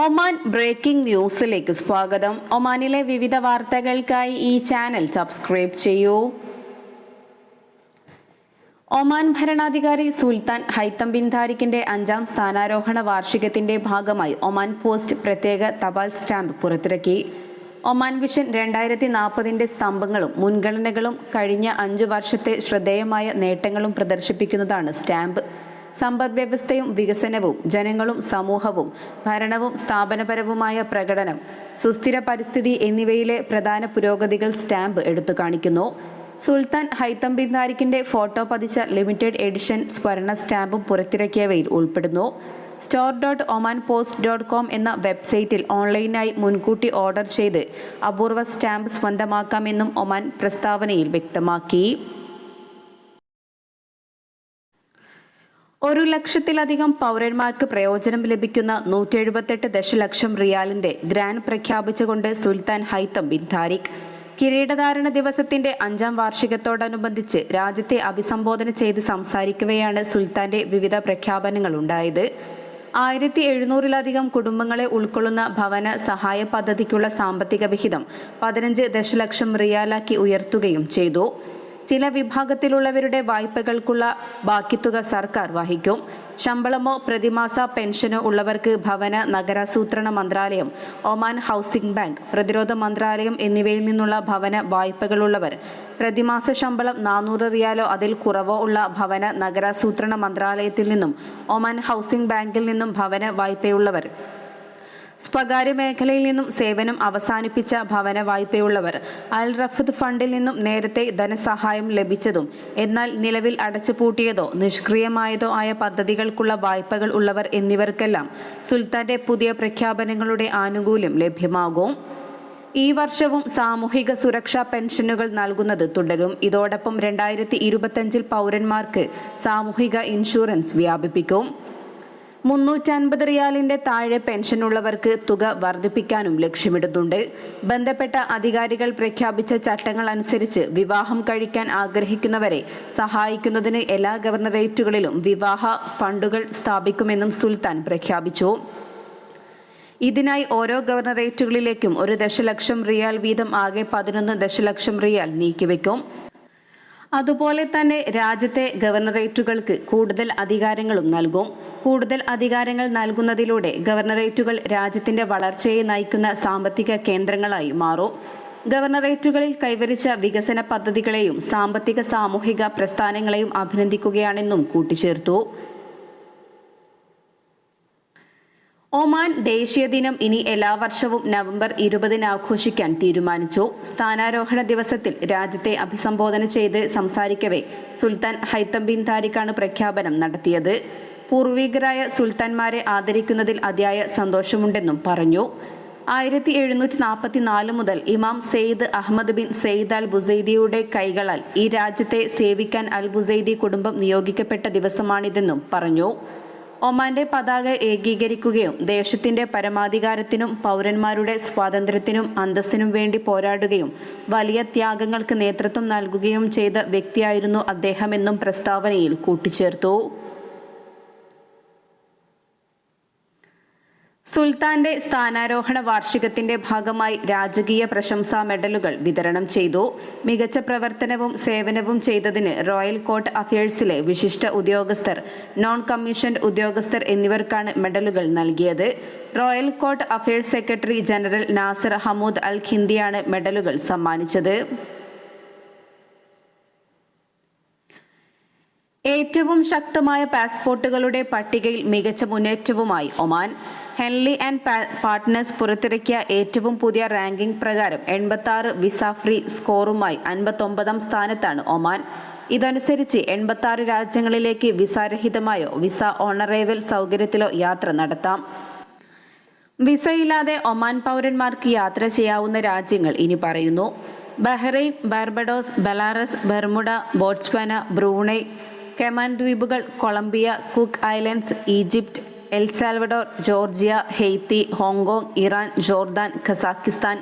Oman breaking ന്യൂസിലേക്ക് സ്വാഗതം. ഒമാനിലെ വിവിധ വാർത്തകൾക്കായി ഈ ചാനൽ സബ്സ്ക്രൈബ് ചെയ്യൂ. ഒമാൻ ഭരണാധികാരി സുൽത്താൻ ഹൈത്തം ബിൻ താരിഖിന്റെ അഞ്ചാം സ്ഥാനാരോഹണ വാർഷികത്തിന്റെ ഭാഗമായി ഒമാൻ പോസ്റ്റ് പ്രത്യേക തപാൽ സ്റ്റാമ്പ് പുറത്തിറക്കി. ഒമാൻ വിഷൻ രണ്ടായിരത്തി നാൽപ്പതിന്റെ സ്തംഭങ്ങളും മുൻഗണനകളും കഴിഞ്ഞ അഞ്ചു വർഷത്തെ ശ്രദ്ധേയമായ നേട്ടങ്ങളും പ്രദർശിപ്പിക്കുന്നതാണ് സ്റ്റാമ്പ്. സമ്പദ് വ്യവസ്ഥയും വികസനവും ജനങ്ങളും സമൂഹവും ഭരണവും സ്ഥാപനപരവുമായ പ്രകടനം സുസ്ഥിര പരിസ്ഥിതി എന്നിവയിലെ പ്രധാന പുരോഗതികൾ സ്റ്റാമ്പ് എടുത്തു കാണിക്കുന്നു. സുൽത്താൻ ഹൈത്തം ബിന്ദാരിക്കിന്റെ ഫോട്ടോ പതിച്ച ലിമിറ്റഡ് എഡിഷൻ സ്വർണ സ്റ്റാമ്പും പുറത്തിറക്കിയവയിൽ ഉൾപ്പെടുന്നു. Store dot Oman post dot com എന്ന വെബ്സൈറ്റിൽ ഓൺലൈനായി മുൻകൂട്ടി ഓർഡർ ചെയ്ത് അപൂർവ സ്റ്റാമ്പ് സ്വന്തമാക്കാമെന്നും ഒമാൻ പ്രസ്താവനയിൽ വ്യക്തമാക്കി. ഒരു ലക്ഷത്തിലധികം പൗരന്മാർക്ക് പ്രയോജനം ലഭിക്കുന്ന നൂറ്റി എഴുപത്തെട്ട് ദശലക്ഷം റിയാലിന്റെ ഗ്രാൻഡ് പ്രഖ്യാപിച്ചുകൊണ്ട് സുൽത്താൻ ഹൈത്തം ബിൻ താരിഖ്. കിരീടധാരണ ദിവസത്തിന്റെ അഞ്ചാം വാർഷികത്തോടനുബന്ധിച്ച് രാജ്യത്തെ അഭിസംബോധന ചെയ്ത് സംസാരിക്കവെയാണ് സുൽത്താന്റെ വിവിധ പ്രഖ്യാപനങ്ങൾ ഉണ്ടായത് ആയിരത്തി എഴുന്നൂറിലധികം കുടുംബങ്ങളെ ഉൾക്കൊള്ളുന്ന ഭവന സഹായ പദ്ധതിക്കുള്ള സാമ്പത്തിക വിഹിതം പതിനഞ്ച് ദശലക്ഷം റിയാലാക്കി ഉയർത്തുകയും ചെയ്തു. ചില വിഭാഗത്തിലുള്ളവരുടെ വായ്പകൾക്കുള്ള ബാക്കിത്തുക സർക്കാർ വഹിക്കും. ശമ്പളമോ പ്രതിമാസ പെൻഷനോ ഉള്ളവർക്ക് ഭവന നഗരാസൂത്രണ മന്ത്രാലയം ഒമാൻ ഹൗസിംഗ് ബാങ്ക് പ്രതിരോധ മന്ത്രാലയം എന്നിവയിൽ നിന്നുള്ള ഭവന വായ്പകളുള്ളവർ പ്രതിമാസ ശമ്പളം നാനൂറ് റിയാലോ അതിൽ കുറവോ ഉള്ള ഭവന നഗരാസൂത്രണ മന്ത്രാലയത്തിൽ നിന്നും ഒമാൻ ഹൗസിംഗ് ബാങ്കിൽ നിന്നും ഭവന വായ്പയുള്ളവർ സ്വകാര്യ മേഖലയിൽ നിന്നും സേവനം അവസാനിപ്പിച്ച ഭവന വായ്പയുള്ളവർ അൽ റഫദ് ഫണ്ടിൽ നിന്നും നേരത്തെ ധനസഹായം ലഭിച്ചതും എന്നാൽ നിലവിൽ അടച്ചുപൂട്ടിയതോ നിഷ്ക്രിയമായതോ ആയ പദ്ധതികൾക്കുള്ള വായ്പകൾ ഉള്ളവർ എന്നിവർക്കെല്ലാം സുൽത്താന്റെ പുതിയ പ്രഖ്യാപനങ്ങളുടെ ആനുകൂല്യം ലഭ്യമാകും. ഈ വർഷവും സാമൂഹിക സുരക്ഷാ പെൻഷനുകൾ നൽകുന്നത് തുടരും. ഇതോടൊപ്പം രണ്ടായിരത്തി ഇരുപത്തഞ്ചിൽ പൗരന്മാർക്ക് സാമൂഹിക ഇൻഷുറൻസ് വ്യാപിപ്പിക്കും. മുന്നൂറ്റൻപത് റിയാലിന്റെ താഴെ പെൻഷനുള്ളവർക്ക് തുക വർദ്ധിപ്പിക്കാനും ലക്ഷ്യമിടുന്നുണ്ട്. ബന്ധപ്പെട്ട അധികാരികൾ പ്രഖ്യാപിച്ച ചട്ടങ്ങൾ അനുസരിച്ച് വിവാഹം കഴിക്കാൻ ആഗ്രഹിക്കുന്നവരെ സഹായിക്കുന്നതിന് എല്ലാ ഗവർണറേറ്റുകളിലും വിവാഹ ഫണ്ടുകൾ സ്ഥാപിക്കുമെന്നും സുൽത്താൻ പ്രഖ്യാപിച്ചു. ഇതിനായി ഓരോ ഗവർണറേറ്റുകളിലേക്കും ഒരു ദശലക്ഷം റിയാൽ വീതം ആകെ പതിനൊന്ന് ദശലക്ഷം റിയാൽ നീക്കിവെക്കും. അതുപോലെ തന്നെ രാജ്യത്തെ ഗവർണറേറ്റുകൾക്ക് കൂടുതൽ അധികാരങ്ങളും നൽകും. കൂടുതൽ അധികാരങ്ങൾ നൽകുന്നതിലൂടെ ഗവർണറേറ്റുകൾ രാജ്യത്തിന്റെ വളർച്ചയെ നയിക്കുന്ന സാമ്പത്തിക കേന്ദ്രങ്ങളായി മാറും. ഗവർണറേറ്റുകളിൽ കൈവരിച്ച വികസന പദ്ധതികളെയും സാമ്പത്തിക സാമൂഹിക പ്രസ്ഥാനങ്ങളെയും അഭിനന്ദിക്കുകയാണെന്നും കൂട്ടിച്ചേർത്തു. ഒമാൻ ദേശീയ ദിനം ഇനി എല്ലാ വർഷവും നവംബർ ഇരുപതിന് ആഘോഷിക്കാൻ തീരുമാനിച്ചു. സ്ഥാനാരോഹണ ദിവസത്തിൽ രാജ്യത്തെ അഭിസംബോധന ചെയ്ത് സംസാരിക്കവേ സുൽത്താൻ ഹൈത്തം ബിൻ താരിഖാണ് പ്രഖ്യാപനം നടത്തിയത്. പൂർവികരായ സുൽത്താൻമാരെ ആദരിക്കുന്നതിൽ അതിയായ സന്തോഷമുണ്ടെന്നും പറഞ്ഞു. ആയിരത്തി എഴുന്നൂറ്റി നാൽപ്പത്തി നാല് മുതൽ Imam Said Ahmed bin Said Al ബുസൈദിയുടെ കൈകളാൽ ഈ രാജ്യത്തെ സേവിക്കാൻ അൽ ബുസൈദി കുടുംബം നിയോഗിക്കപ്പെട്ട ദിവസമാണിതെന്നും പറഞ്ഞു. ഒമാന്റെ പതാക ഏകീകരിക്കുകയും ദേശത്തിന്റെ പരമാധികാരത്തിനും പൗരന്മാരുടെ സ്വാതന്ത്ര്യത്തിനും അന്തസ്സിനും വേണ്ടി പോരാടുകയും വലിയ ത്യാഗങ്ങൾക്ക് നേതൃത്വം നൽകുകയും ചെയ്ത വ്യക്തിയായിരുന്നു അദ്ദേഹമെന്നും പ്രസ്താവനയിൽ കൂട്ടിച്ചേർത്തു. സുൽത്താന്റെ സ്ഥാനാരോഹണ വാർഷികത്തിന്റെ ഭാഗമായി രാജകീയ പ്രശംസാ മെഡലുകൾ വിതരണം ചെയ്തു. മികച്ച പ്രവർത്തനവും സേവനവും ചെയ്തതിന് റോയൽ കോർട്ട് അഫയേഴ്സിലെ വിശിഷ്ട ഉദ്യോഗസ്ഥർ നോൺ കമ്മീഷൻഡ് ഉദ്യോഗസ്ഥർ എന്നിവർക്കാണ് മെഡലുകൾ നൽകിയത്. Royal court affairs secretary general Nasser Hamood Al ഖിന്ദിയാണ് മെഡലുകൾ സമ്മാനിച്ചത്. ഏറ്റവും ശക്തമായ പാസ്പോർട്ടുകളുടെ പട്ടികയിൽ മികച്ച മുന്നേറ്റവുമായി ഒമാൻ. ഹെൻലി ആൻഡ് പാർട്ട്നേഴ്സ് പുറത്തിറക്കിയ ഏറ്റവും പുതിയ റാങ്കിംഗ് പ്രകാരം എൺപത്തി വിസ ഫ്രീ സ്കോറുമായി അൻപത്തൊമ്പതാം സ്ഥാനത്താണ് ഒമാൻ. ഇതനുസരിച്ച് എൺപത്തി രാജ്യങ്ങളിലേക്ക് വിസാരഹിതമായോ വിസ ഓണറേവൽ സൗകര്യത്തിലോ യാത്ര നടത്താം. വിസയില്ലാതെ ഒമാൻ പൗരന്മാർക്ക് യാത്ര ചെയ്യാവുന്ന രാജ്യങ്ങൾ ഇനി പറയുന്നു. Bahrain Barbados Belarus Bermuda Botswana Brunei Cayman ദ്വീപുകൾ Colombia Cook Islands Egypt El Salvador Georgia Haiti Hong Kong Iran Jordan Kazakhstan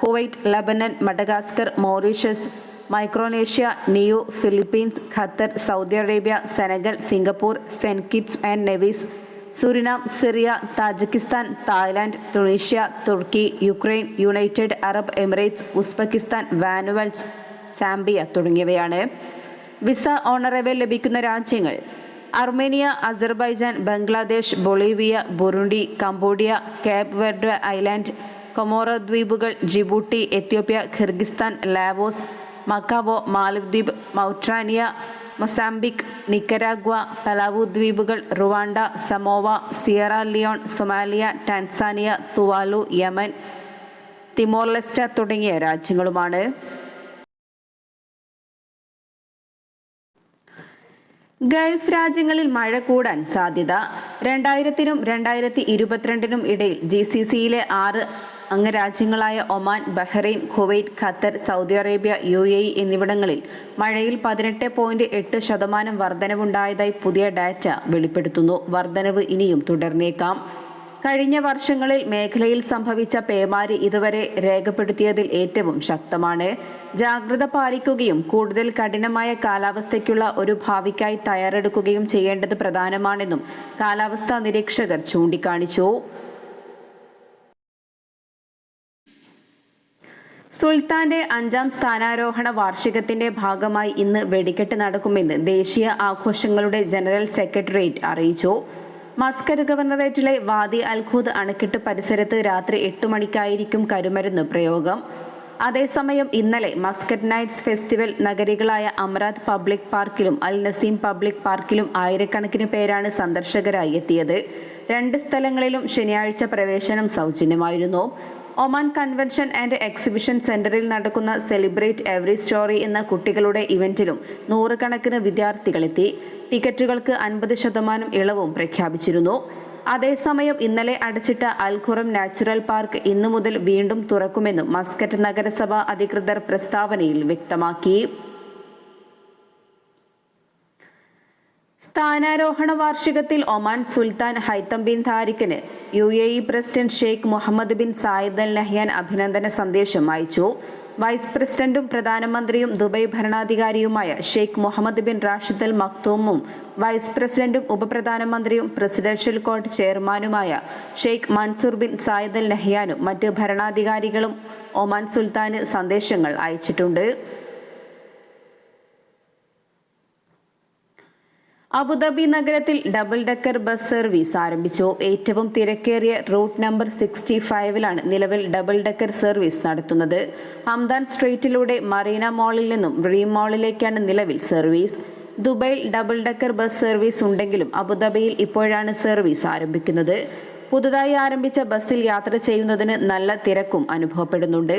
Kuwait Lebanon Madagascar Mauritius Micronesia Niue Philippines Qatar Saudi Arabia Senegal Singapore Saint Kitts and Nevis Suriname Syria Tajikistan Thailand Tunisia Turkey Ukraine United Arab Emirates Uzbekistan വാനുവൽസ് Zambia തുടങ്ങിയവയാണ്. Visa honourable ലഭിക്കുന്ന രാജ്യങ്ങൾ Armenia Azerbaijan Bangladesh Bolivia Burundi Cambodia Cape Verde Island Comoro ദ്വീപുകൾ Djibouti Ethiopia Kyrgyzstan Laos Macau മാലദ്വീപ് Mauritania Mozambique Nicaragua Palau ദ്വീപുകൾ Rwanda Samoa Sierra Leone Somalia Tanzania Tuvalu Yemen Timor Leste തുടങ്ങിയ രാജ്യങ്ങളുമാണ്. Gulf രാജ്യങ്ങളിൽ മഴ കൂടാൻ സാധ്യത. രണ്ടായിരത്തിനും രണ്ടായിരത്തി ഇരുപത്തിരണ്ടിനും ഇടയിൽ ജി സി സിയിലെ ആറ് അംഗരാജ്യങ്ങളായ Oman Bahrain Kuwait Qatar Saudi Arabia U A E എന്നിവിടങ്ങളിൽ മഴയിൽ പതിനെട്ട് പോയിന്റ് എട്ട് ശതമാനം വർധനവുണ്ടായതായി പുതിയ ഡാറ്റ വെളിപ്പെടുത്തുന്നു. വർധനവ് ഇനിയും തുടർന്നേക്കാം. കഴിഞ്ഞ വർഷങ്ങളിൽ മേഖലയിൽ സംഭവിച്ച പേമാരി ഇതുവരെ രേഖപ്പെടുത്തിയതിൽ ഏറ്റവും ശക്തമാണ്. ജാഗ്രത പാലിക്കുകയും കൂടുതൽ കഠിനമായ കാലാവസ്ഥയ്ക്കുള്ള ഒരു ഭാവിക്കായി തയ്യാറെടുക്കുകയും ചെയ്യേണ്ടത് പ്രധാനമാണെന്നും കാലാവസ്ഥാ നിരീക്ഷകർ ചൂണ്ടിക്കാണിച്ചു. സുൽത്താന്റെ അഞ്ചാം സ്ഥാനാരോഹണ വാർഷികത്തിന്റെ ഭാഗമായി ഇന്ന് വെടിക്കെട്ട് നടക്കുമെന്ന് ദേശീയ ആഘോഷങ്ങളുടെ ജനറൽ സെക്രട്ടേറിയറ്റ് അറിയിച്ചു. മസ്കറ്റ് ഗവർണറേറ്റിലെ വാദി അൽഖൂദ് അണക്കെട്ട് പരിസരത്ത് രാത്രി എട്ട് മണിക്കായിരിക്കും കരുമരുന്ന് പ്രയോഗം. അതേസമയം ഇന്നലെ മസ്കറ്റ് നൈറ്റ്സ് ഫെസ്റ്റിവൽ നഗരികളായ അമ്രാത് പബ്ലിക് പാർക്കിലും അൽ നസീം പബ്ലിക് പാർക്കിലും ആയിരക്കണക്കിന് പേരാണ് സന്ദർശകരായി എത്തിയത്. രണ്ട് സ്ഥലങ്ങളിലും ശനിയാഴ്ച പ്രവേശനം സൗജന്യമായിരുന്നു. ഒമാൻ കൺവെൻഷൻ ആൻഡ് എക്സിബിഷൻ സെന്ററിൽ നടക്കുന്ന സെലിബ്രേറ്റ് എവറി സ്റ്റോറി എന്ന കുട്ടികളുടെ ഇവന്റിലും നൂറുകണക്കിന് വിദ്യാർത്ഥികളെത്തി. ടിക്കറ്റുകൾക്ക് അൻപത് ശതമാനം ഇളവും പ്രഖ്യാപിച്ചിരുന്നു. അതേസമയം ഇന്നലെ അടച്ചിട്ട അൽഖുറം നാച്ചുറൽ പാർക്ക് ഇന്നു മുതൽ വീണ്ടും തുറക്കുമെന്നും മസ്കറ്റ് നഗരസഭ അധികൃതർ പ്രസ്താവനയിൽ വ്യക്തമാക്കി. സ്ഥാനാരോഹണ വാർഷികത്തിൽ Oman Sultan Haitham bin താരിഖിന് U A E president Sheikh Mohammed bin Zayed Al Nahyan അഭിനന്ദന സന്ദേശം അയച്ചു. വൈസ് പ്രസിഡന്റും പ്രധാനമന്ത്രിയും Dubai ഭരണാധികാരിയുമായ Sheikh Mohammed bin Rashid Al മക്തൂമും vice പ്രസിഡന്റും ഉപപ്രധാനമന്ത്രിയും പ്രസിഡൻഷ്യൽ കോർട്ട് ചെയർമാനുമായ Sheikh Mansour bin Zayed Al നഹ്യാനും മറ്റ് ഭരണാധികാരികളും ഒമാൻ സുൽത്താന് സന്ദേശങ്ങൾ അയച്ചിട്ടുണ്ട്. അബുദാബി നഗരത്തിൽ ഡബിൾ ഡെക്കർ ബസ് സർവീസ് ആരംഭിച്ചു. ഏറ്റവും തിരക്കേറിയ റൂട്ട് നമ്പർ സിക്സ്റ്റി ഫൈവിലാണ് നിലവിൽ ഡബിൾ ഡെക്കർ സർവീസ് നടത്തുന്നത്. ഹംദാൻ സ്ട്രീറ്റിലൂടെ മറീന മാളിൽ നിന്നും ഡ്രീം മാളിലേക്കാണ് നിലവിൽ സർവീസ് ദുബൈയിൽ ഡബിൾ ഡെക്കർ ബസ് സർവീസ് ഉണ്ടെങ്കിലും അബുദാബിയിൽ ഇപ്പോഴാണ് സർവീസ് ആരംഭിക്കുന്നത്. പുതുതായി ആരംഭിച്ച ബസ്സിൽ യാത്ര ചെയ്യുന്നതിന് നല്ല തിരക്കും അനുഭവപ്പെടുന്നുണ്ട്.